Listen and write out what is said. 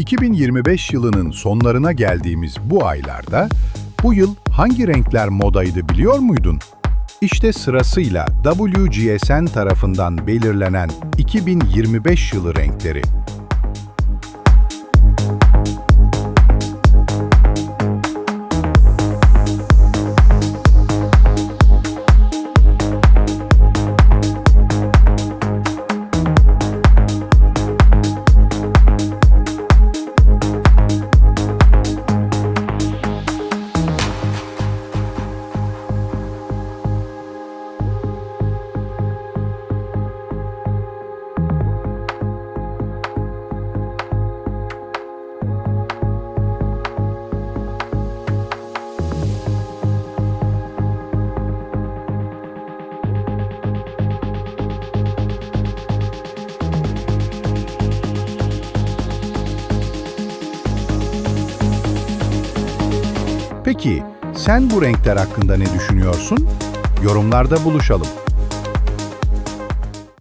2025 yılının sonlarına geldiğimiz bu aylarda bu yıl hangi renkler modaydı biliyor muydun? İşte sırasıyla WGSN tarafından belirlenen 2025 yılı renkleri. Peki sen bu renkler hakkında ne düşünüyorsun? Yorumlarda buluşalım.